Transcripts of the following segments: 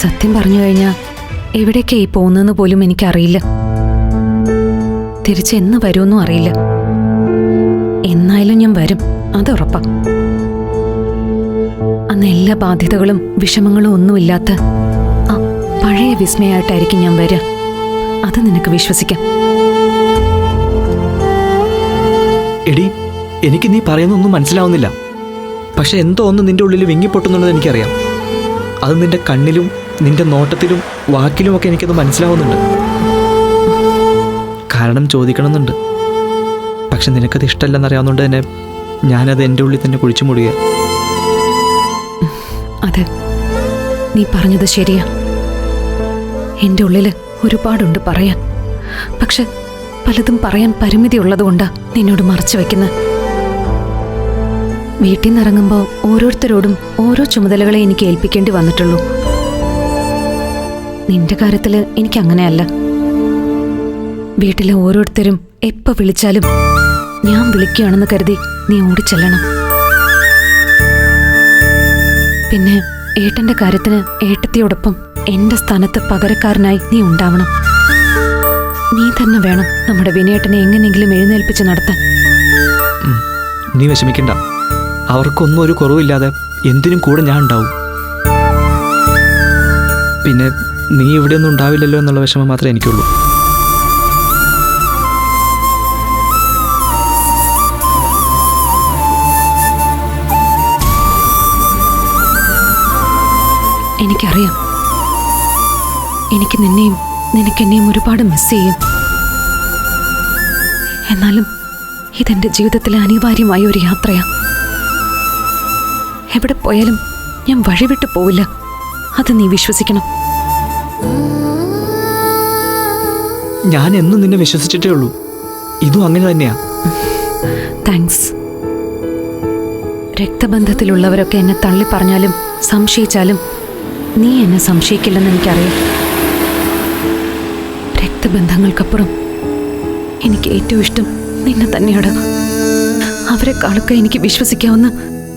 സത്യം പറഞ്ഞു കഴിഞ്ഞാൽ എവിടേക്കായി പോകുന്നതെന്ന് പോലും എനിക്കറിയില്ല. തിരിച്ച് എന്ന് വരുമെന്നും അറിയില്ല. എന്നായാലും ഞാൻ വരും. അത് ഉറപ്പാ. അന്ന് എല്ലാ ബാധ്യതകളും വിഷമങ്ങളും ഒന്നുമില്ലാത്ത ആ പഴയ വിസ്മയായിട്ടായിരിക്കും ഞാൻ വരിക. അത് നിനക്ക് വിശ്വസിക്കാം. എടി എനിക്ക് നീ പറയുന്നൊന്നും മനസ്സിലാവുന്നില്ല. പക്ഷെ എന്തോ ഒന്ന് നിന്റെ ഉള്ളിൽ വിങ്ങിപ്പൊട്ടുന്നുണ്ടെന്ന് എനിക്കറിയാം. അത് നിന്റെ കണ്ണിലും നിന്റെ നോട്ടത്തിലും വാക്കിലുമൊക്കെ എനിക്കത് മനസ്സിലാവുന്നുണ്ട്. കാരണം ചോദിക്കണമെന്നുണ്ട്. പക്ഷെ നിനക്കത് ഇഷ്ടമല്ലെന്നറിയാവുന്നതുകൊണ്ട് തന്നെ ഞാനത് എന്റെ ഉള്ളിൽ തന്നെ കുഴിച്ചു മൂടുക അതെ. നീ പറഞ്ഞത് ശരിയാ. എന്റെ ഉള്ളിൽ ഒരുപാടുണ്ട് പറയാൻ. പക്ഷെ പലതും പറയാൻ പരിമിതി ഉള്ളതുകൊണ്ടാ നിന്നോട് മറച്ചു വെക്കുന്നത് വീട്ടിൽ നിന്നിറങ്ങുമ്പോൾ ഓരോരുത്തരോടും ഓരോ ചുമതലകളെ എനിക്ക് ഏൽപ്പിക്കേണ്ടി വന്നിട്ടുള്ളൂ. നിന്റെ കാര്യത്തിൽ എനിക്ക് അങ്ങനെയല്ല വീട്ടിലെ ഓരോരുത്തരും എപ്പോ വിളിച്ചാലും ഞാൻ വിളിക്കുകയാണെന്ന് കരുതി നീ ഓടിച്ചെല്ലണം പിന്നെ ഏട്ടന്റെ കാര്യത്തിന് ഏട്ടത്തിയോടൊപ്പം എന്റെ സ്ഥാനത്ത് പകരക്കാരനായി നീ ഉണ്ടാവണം. നീ തന്നെ വേണം നമ്മുടെ വിനയേട്ടനെ എങ്ങനെയെങ്കിലും എഴുന്നേൽപ്പിച്ച് നടത്താൻ. നീ വിഷമിക്കണ്ട. അവർക്കൊന്നും ഒരു കുറവില്ലാതെ എന്തിനും കൂടെ ഞാൻ ഉണ്ടാവും. പിന്നെ നീ ഇവിടെയൊന്നും ഉണ്ടാവില്ലല്ലോ എന്നുള്ള വിഷമം മാത്രമേ എനിക്കുള്ളൂ. എനിക്കറിയാം. എനിക്ക് നിന്നെയും നിനക്കെന്നെയും ഒരുപാട് മിസ് ചെയ്യും. എന്നാലും ഇതെന്റെ ജീവിതത്തിലെ അനിവാര്യമായ ഒരു യാത്രയാണ് എവിടെ പോയാലും ഞാൻ വഴിവിട്ടു പോവില്ല. അത് നീ വിശ്വസിക്കണം. ഞാൻ എന്നും നിന്നെ വിശ്വസിച്ചിട്ടേ ഉള്ളൂ. ഇതും അങ്ങനെ തന്നെയാ. താങ്ക്സ് രക്തബന്ധത്തിലുള്ളവരൊക്കെ എന്നെ തള്ളി പറഞ്ഞാലും സംശയിച്ചാലും നീ എന്നെ സംശയിക്കില്ലെന്ന് എനിക്കറിയാം. രക്തബന്ധങ്ങൾക്കപ്പുറം എനിക്ക് ഏറ്റവും ഇഷ്ടം നിന്നെ തന്നെയാണ്. അവരെക്കാളൊക്കെ എനിക്ക് വിശ്വസിക്കാവുന്ന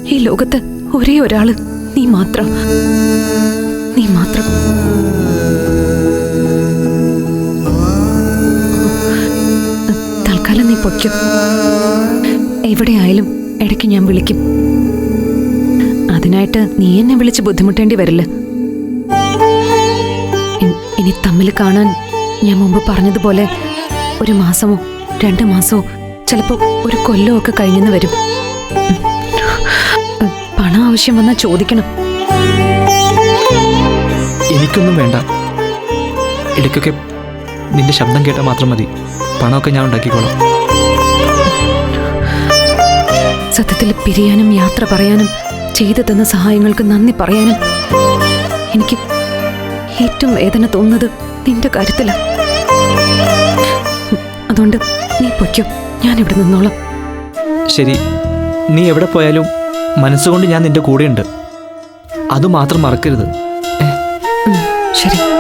ഈ ലോകത്ത് ഒരേ ഒരാൾ നീ മാത്രം. നീ മാത്രം. പൊയ്ക്കോ. എവിടെയായാലും ഇടയ്ക്ക് ഞാൻ വിളിക്കും. അതിനായിട്ട് നീ എന്നെ വിളിച്ച് ബുദ്ധിമുട്ടേണ്ടി വരില്ല. ഇനി തമ്മിൽ കാണാൻ ഞാൻ മുമ്പ് പറഞ്ഞതുപോലെ ഒരു മാസമോ രണ്ട് മാസമോ ചിലപ്പോൾ ഒരു കൊല്ലമോ ഒക്കെ കഴിഞ്ഞെന്ന് വരും. പണം ആവശ്യം വന്നാൽ ചോദിക്കണം. എനിക്കൊന്നും വേണ്ട. ഇടയ്ക്കൊക്കെ നിന്റെ ശബ്ദം കേട്ടാൽ മാത്രം മതി. പണമൊക്കെ ഞാൻ ഉണ്ടാക്കിക്കോളാം. സത്യത്തിൽ പിരിയാനും യാത്ര പറയാനും ചെയ്തു തന്ന സഹായങ്ങൾക്ക് നന്ദി പറയാനും എനിക്ക് ഏറ്റവും വേദന തോന്നുന്നത് നിന്റെ കാര്യത്തിലാണ് അതുകൊണ്ട് നീ പൊയ്ക്കോ. ഞാൻ ഇവിടെ നിന്നോളാം. ശരി. നീ എവിടെ പോയാലും മനസ്സുകൊണ്ട് ഞാൻ നിന്റെ കൂടെയുണ്ട്. അതുമാത്രം മറക്കരുത്. ശരി.